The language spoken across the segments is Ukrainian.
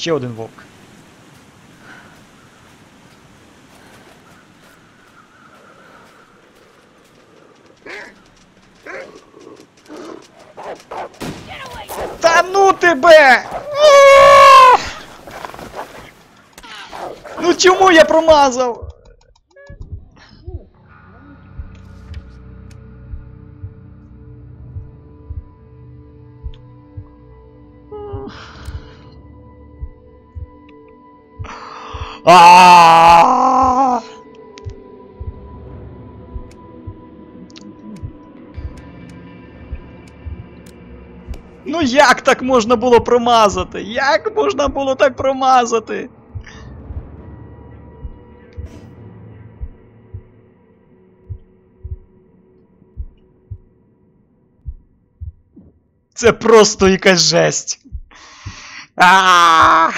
Ще один вовк. Та ну тебе! Ну чому я промазав? А! Ну як так можна було промазати? Як можна було так промазати? Це просто якась жесть. А!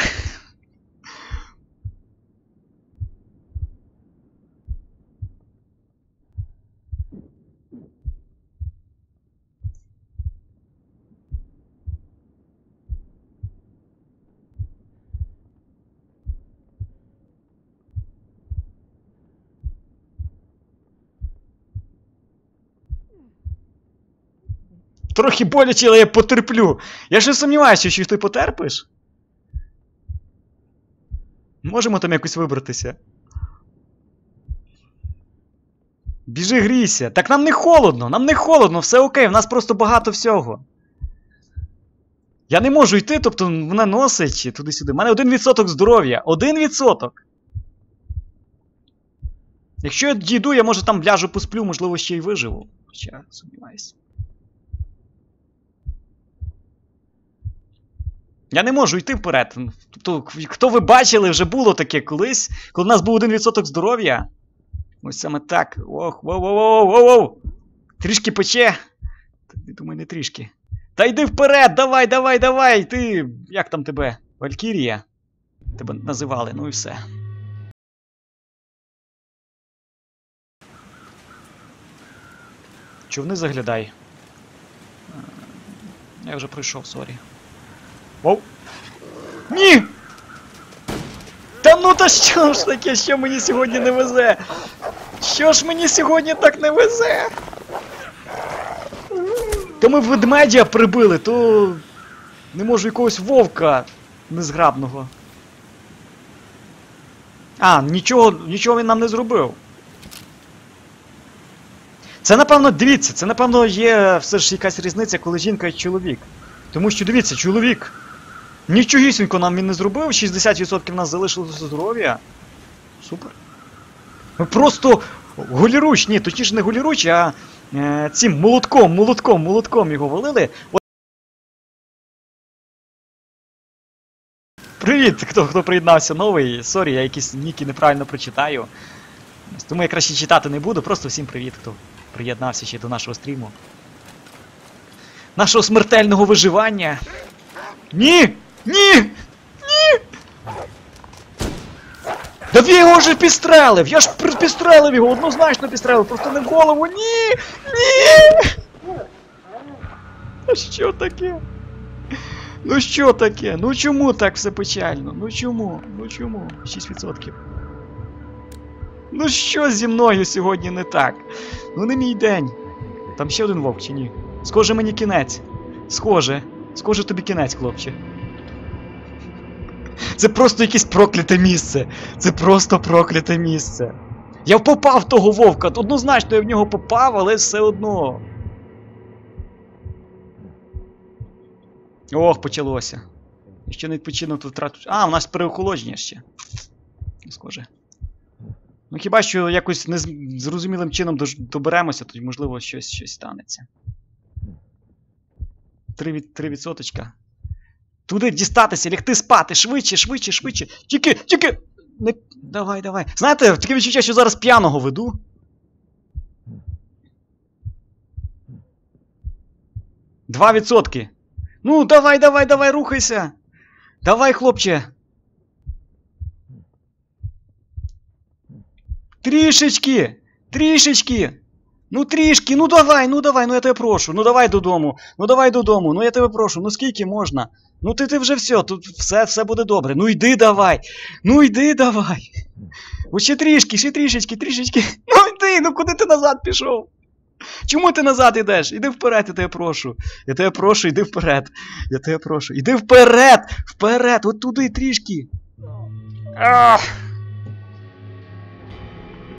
Трохи боляче, але я потерплю. Я ж не сумніваюся, що ти потерпиш. Можемо там якось вибратися. Біжи грійся. Так нам не холодно, нам не холодно, все окей, в нас просто багато всього. Я не можу йти, тобто мене носить туди-сюди. У мене 1% здоров'я. 1%! Якщо я дійду, я може там ляжу посплю, можливо, ще й виживу. Хоча сумніваюся. Я не можу йти вперед. Тобто, хто ви бачили, вже було таке колись, коли в нас був 1% здоров'я. Ось саме так. Ох, воу-воу-воу-воу-воу! Трішки пече. Думаю, не трішки. Та йди вперед! Давай, давай, давай! Ти. Як там тебе? Валькірія? Тебе називали, ну і все. Човни заглядай. Е, Я вже пройшов, сорі. Воу! Ні! Та ну та що ж таке, що мені сьогодні не везе? Що ж мені сьогодні так не везе? Та ми ведмедя прибили, то не можу якогось вовка незграбного. А, нічого, нічого він нам не зробив. Це напевно, дивіться, це напевно є все ж якась різниця, коли жінка і чоловік. Тому що дивіться, чоловік. Нічогісінько нам він не зробив, 60% нас залишилося здоров'я. Супер. Ми просто голіруч, ні, точніше не голіруч, а е, цим молотком, молотком, молотком його валили. Привіт, хто хто приєднався новий. Сорі, я якісь ніки неправильно прочитаю. Тому я краще читати не буду, просто всім привіт, хто приєднався ще до нашого стріму. Нашого смертельного виживання. Ні! Ні! Ні! Да я його вже підстрелив! Я ж підстрелив його, однозначно підстрелив, просто не в голову. Ні! Ні! А що таке? Ну що таке? Ну чому так все печально? Ну чому? Ну чому? 6%. Ну що зі мною сьогодні не так? Ну не мій день. Там ще один вовк чи ні? Схоже мені кінець. Схоже. Схоже тобі кінець, хлопче. Це просто якесь прокляте місце. Це просто прокляте місце. Я попав в того вовка. Однозначно я в нього попав, але все одно. Ох, почалося. Ще не відпочинок тут втрату. А, у нас переохолодження ще. Схоже. Ну хіба що якось незрозумілим чином доберемося, тоді можливо щось, щось станеться. 3, від, 3 відсоточка. Туди дістатися, лягти спати, швидше, швидше, швидше. Тільки, тільки. Не... Давай, давай. Знаєте, таке відчуття, що зараз п'яного веду. Два відсотки. Ну, давай, давай, давай, рухайся. Давай, хлопче. Трішечки! Трішечки! Ну трішки, ну давай, ну давай, ну я тебе прошу, ну давай додому, ну давай додому, ну я тебе прошу, ну скільки можна? Ну ти ти вже все, тут все, все буде добре. Ну йди давай. Ну йди давай. Ось ще трішки, ще трішечки, трішечки. Ну йди, ну куди ти назад пішов? Чому ти назад йдеш? Іди вперед, я тебе прошу. Я тебе прошу, іди вперед. Я тебе прошу. Іди вперед! Вперед! От туди трішки. Ах!